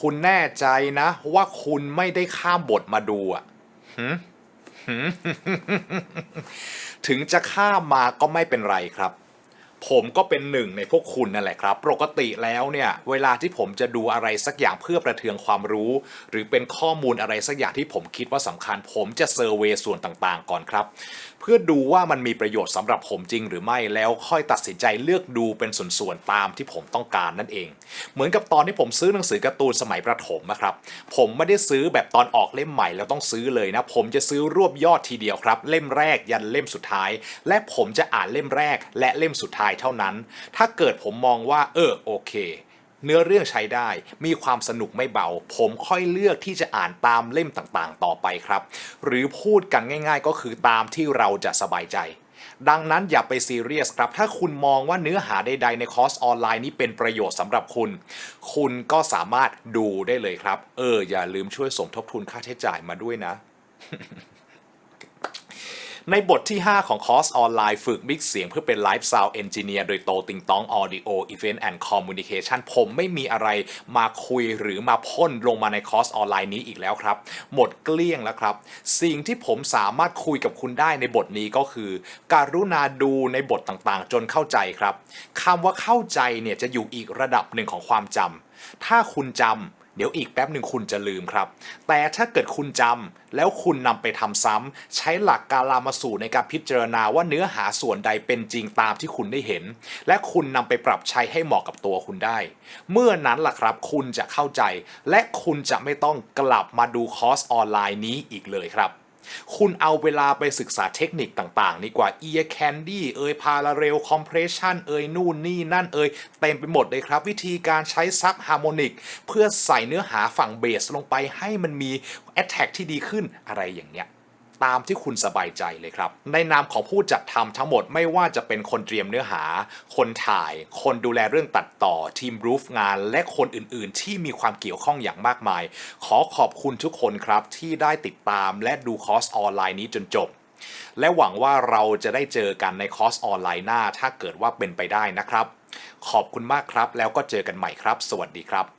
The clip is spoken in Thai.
คุณแน่ใจนะ ว่าคุณไม่ได้ข้ามบทมาดูอะถึงจะข้ามมาก็ไม่เป็นไรครับ ผมก็เป็นหนึ่งในพวกคุณนั่นแหละครับ ปกติแล้วเนี่ยเวลาที่ผมจะดูอะไรสักอย่างเพื่อประเทืองความรู้ หรือเป็นข้อมูลอะไรสักอย่างที่ผมคิดว่าสำคัญ ผมจะเซอร์เวยส่วนต่างๆ ก่อนครับ เพื่อดูว่ามันมีประโยชน์สำหรับผมจริงหรือไม่แล้วค่อยตัดสินใจเลือกดูเป็นส่วนๆตามที่ผมต้องการนั่นเอง เหมือนกับตอนที่ผมซื้อหนังสือการ์ตูนสมัยประถมนะครับ ผมไม่ได้ซื้อแบบตอนออกเล่มใหม่แล้วต้องซื้อเลยนะ ผมจะซื้อรวบยอดทีเดียวครับ เล่มแรกยันเล่มสุดท้าย และผมจะอ่านเล่มแรก และเล่มสุดท้ายเท่านั้น ถ้าเกิดผมมองว่า เออโอเค เนื้อเรื่องใช้ได้ มีความสนุกไม่เบา ผมค่อยเลือกที่จะอ่านตามเล่มต่างๆ ต่อไปครับ หรือพูดกันง่าย ๆ ก็คือตามที่เราจะสบายใจดังนั้นอย่าไปซีเรียสครับ ถ้าคุณมองว่าเนื้อหาใด ๆ ในคอร์สออนไลน์นี้เป็นประโยชน์สำหรับคุณ คุณก็สามารถดูได้เลยครับ เออ อย่าลืมช่วยสมทบทุนค่าใช้จ่ายมาด้วยนะ ในบทที่ 5 ของคอร์สออนไลน์ฝึกมิกเสียงเพื่อเป็นไลฟ์ซาว n ์เอนจิเนียร์โดยโตติงต้อง Audio Event and Communication ผมไม่มีอะไรมาคุยหรือมาพ่นลงมาในคอร์สออนไลน์นี้อีกแล้วครับ หมดเกลี้ยงแล้วครับ สิ่งที่ผมสามารถคุยกับคุณได้ในบทนี้ก็คือ การุณาดูในบทต่างๆ จนเข้าใจครับคำว่าเข้าใจเนี่ยจะอยู่อีกระดับหนึ่งของความจำถ้าคุณจำ เดี๋ยวอีกแป๊บหนึ่งคุณจะลืมครับ แต่ถ้าเกิดคุณจำแล้วคุณนำไปทำซ้ำใช้หลักการลามาสูตรในการพิจารณาว่าเนื้อหาส่วนใดเป็นจริงตามที่คุณได้เห็น และคุณนำไปปรับใช้ให้เหมาะกับตัวคุณได้ เมื่อนั้นล่ะครับ คุณจะเข้าใจ และคุณจะไม่ต้องกลับมาดูคอร์สออนไลน์นี้อีกเลยครับ คุณเอาเวลาไปศึกษาเทคนิคต่างๆดีกว่า ear candy เอ่ย parallel compression เอ่ยนู่นนี่นั่นเอ่ยเต็มไปหมดเลยครับ วิธีการใช้ซับฮาร์โมนิกเพื่อใส่เนื้อหาฝั่งเบสลงไปให้มันมี attack ที่ดีขึ้นอะไรอย่างเนี้ย ตามที่คุณสบายใจเลยครับ ในนามของผู้จัดทำทั้งหมดไม่ว่าจะเป็นคนเตรียมเนื้อหา คนถ่าย คนดูแลเรื่องตัดต่อ ทีมรูฟงาน และคนอื่นๆ ที่มีความเกี่ยวข้องอย่างมากมาย ขอขอบคุณทุกคนครับ ที่ได้ติดตามและดูคอร์สออนไลน์นี้จนจบ และหวังว่าเราจะได้เจอกันในคอร์สออนไลน์หน้า ถ้าเกิดว่าเป็นไปได้นะครับ ขอบคุณมากครับ แล้วก็เจอกันใหม่ครับ สวัสดีครับ